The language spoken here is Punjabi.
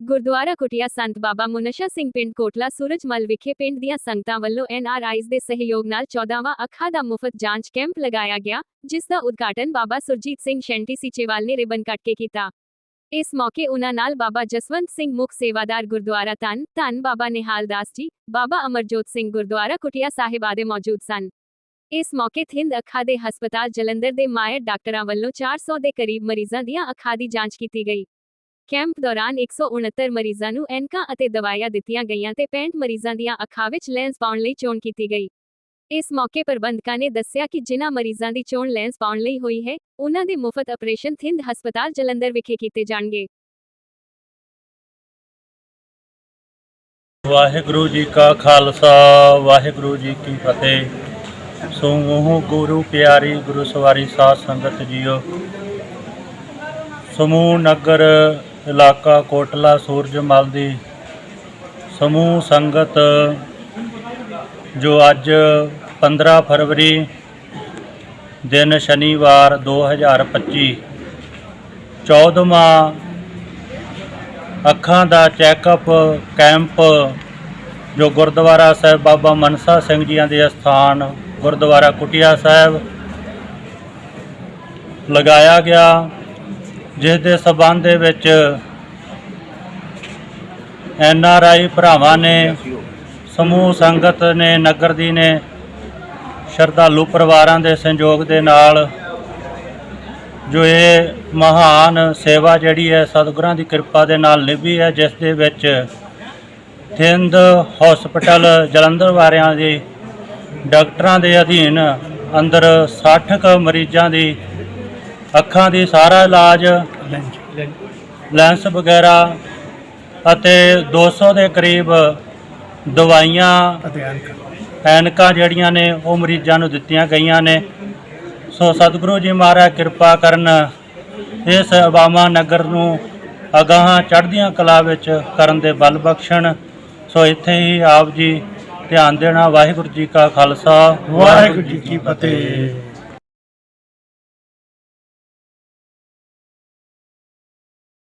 ਗੁਰਦੁਆਰਾ ਕੁਟਿਆ ਸੰਤ ਬਾਬਾ ਮੁਨਸ਼ਾ ਸਿੰਘ ਪਿੰਡ ਕੋਟਲਾ ਸੂਰਜਮਲ ਵਿਖੇ ਪਿੰਡ ਦੀਆਂ ਸੰਗਤਾਂ ਵੱਲੋਂ ਐਨਆਰਆਈਜ਼ ਦੇ ਸਹਿਯੋਗ ਨਾਲ 14ਵਾਂ ਅੱਖਾਂ ਦਾ ਮੁਫਤ ਜਾਂਚ ਕੈਂਪ ਲਗਾਇਆ ਗਿਆ, ਜਿਸ ਦਾ ਉਦਘਾਟਨ ਬਾਬਾ ਸੁਰਜੀਤ ਸਿੰਘ ਸ਼ੈਂਟੀ ਸੀਚੇਵਾਲ ਨੇ ਰਿਬਨ ਕੱਟ ਕੇ ਕੀਤਾ। ਇਸ ਮੌਕੇ ਉਨ੍ਹਾਂ ਨਾਲ ਬਾਬਾ ਜਸਵੰਤ ਸਿੰਘ ਮੁੱਖ ਸੇਵਾਦਾਰ ਗੁਰਦੁਆਰਾ ਧੰਨ ਧੰਨ ਬਾਬਾ ਨਿਹਾਲ ਦਾਸ ਜੀ, ਬਾਬਾ ਅਮਰਜੋਤ ਸਿੰਘ ਗੁਰਦੁਆਰਾ ਕੁਟਿਆ ਸਾਹਿਬ ਆਦਿ ਮੌਜੂਦ ਸਨ। ਇਸ ਮੌਕੇ ਥਿੰਦ ਅੱਖਾਂ ਦੇ ਹਸਪਤਾਲ ਜਲੰਧਰ ਦੇ ਮਾਇਰ ਡਾਕਟਰਾਂ ਵੱਲੋਂ 400 ਦੇ ਕਰੀਬ ਮਰੀਜ਼ਾਂ ਦੀਆਂ ਅੱਖਾਂ ਦੀ ਜਾਂਚ ਕੀਤੀ ਗਈ। ਕੈਂਪ ਦੌਰਾਨ 169 ਮਰੀਜ਼ਾਂ ਨੂੰ ਐਨਕਾਂ ਅਤੇ ਦਵਾਈਆਂ ਦਿੱਤੀਆਂ ਗਈਆਂ ਤੇ 65 ਮਰੀਜ਼ਾਂ ਦੀਆਂ ਅੱਖਾਂ ਵਿੱਚ ਲੈਂਸ ਪਾਉਣ ਲਈ ਚੋਣ ਕੀਤੀ ਗਈ। ਇਸ ਮੌਕੇ ਪ੍ਰਬੰਧਕਾਂ ਨੇ ਦੱਸਿਆ ਕਿ ਜਿਨ੍ਹਾਂ ਮਰੀਜ਼ਾਂ ਦੀ ਚੋਣ ਲੈਂਸ ਪਾਉਣ ਲਈ ਹੋਈ ਹੈ ਉਹਨਾਂ ਦੇ ਮੁਫਤ ਆਪਰੇਸ਼ਨ ਥਿੰਦ ਹਸਪਤਾਲ ਜਲੰਧਰ ਵਿਖੇ ਕੀਤੇ ਜਾਣਗੇ। ਵਾਹਿਗੁਰੂ ਜੀ ਕਾ ਖਾਲਸਾ, ਵਾਹਿਗੁਰੂ ਜੀ ਕੀ ਫਤਿਹ। ਸਮੂਹ ਗੁਰੂ ਪਿਆਰੀ ਗੁਰੂ ਸਵਾਰੀ ਸਾਧ ਸੰਗਤ ਜੀਓ। ਸਮੂਹ ਨਗਰ ਇਲਾਕਾ ਕੋਟਲਾ ਸੂਰਜਮਲ ਦੀ ਸਮੂਹ ਸੰਗਤ ਜੋ ਅੱਜ 15 ਫਰਵਰੀ ਦਿਨ ਸ਼ਨੀਵਾਰ 2025 14ਵਾਂ ਅੱਖਾਂ ਦਾ ਚੈੱਕਅਪ ਕੈਂਪ ਜੋ ਗੁਰਦੁਆਰਾ ਸਾਹਿਬ ਬਾਬਾ ਮਨਸਾ ਸਿੰਘ ਜੀਆਂ ਦੇ ਸਥਾਨ ਗੁਰਦੁਆਰਾ ਕੁਟਿਆ ਸਾਹਿਬ ਲਗਾਇਆ ਗਿਆ। ਜਿਸ ਦੇ ਸਬੰਧ ਦੇ ਵਿੱਚ ਐਨ ਆਰ ਆਈ ਭਰਾਵਾਂ ਨੇ, ਸਮੂਹ ਸੰਗਤ ਨੇ, ਨਗਰ ਦੀ ਨੇ, ਸ਼ਰਧਾਲੂ ਪਰਿਵਾਰਾਂ ਦੇ ਸੰਯੋਗ ਦੇ ਨਾਲ ਜੋ ਇਹ ਮਹਾਨ ਸੇਵਾ ਜਿਹੜੀ ਹੈ, ਸਤਿਗੁਰਾਂ ਦੀ ਕਿਰਪਾ ਦੇ ਨਾਲ ਨਿਭੀ ਹੈ, ਜਿਸ ਦੇ ਵਿੱਚ ਥਿੰਦ ਹਸਪੀਟਲ ਜਲੰਧਰ ਵਾਲਿਆਂ ਦੀ ਡਾਕਟਰਾਂ ਦੇ ਅਧੀਨ ਅੰਦਰ 60 ਕੁ ਮਰੀਜ਼ਾਂ ਦੀ ਅੱਖਾਂ ਦੀ ਸਾਰਾ ਇਲਾਜ ਲੈਂਸ ਵਗੈਰਾ ਅਤੇ 200 ਦੇ ਕਰੀਬ ਦਵਾਈਆਂ ਐਨਕਾਂ। ਜਿਹੜੀਆਂ ਨੇ ਉਹ ਮਰੀਜ਼ਾਂ ਨੂੰ ਦਿੱਤੀਆਂ ਗਈਆਂ ਨੇ। ਸੋ ਸਤਿਗੁਰੂ ਜੀ ਮਹਾਰਾਜ ਕਿਰਪਾ ਕਰਨ ਇਸ ਅਵਾਮਾ ਨਗਰ ਨੂੰ ਅਗਾਹਾਂ ਚੜ੍ਹਦੀਆਂ ਕਲਾ ਵਿੱਚ ਕਰਨ ਦੇ ਬਲ ਬਖਸ਼ਣ। ਸੋ ਇੱਥੇ ਹੀ ਆਪ ਜੀ ਧਿਆਨ ਦੇਣਾ। ਵਾਹਿਗੁਰੂ ਜੀ ਕਾ ਖਾਲਸਾ। ਵਾਹਿਗੁਰੂ ਜੀ ਕੀ ਫਤਿਹ।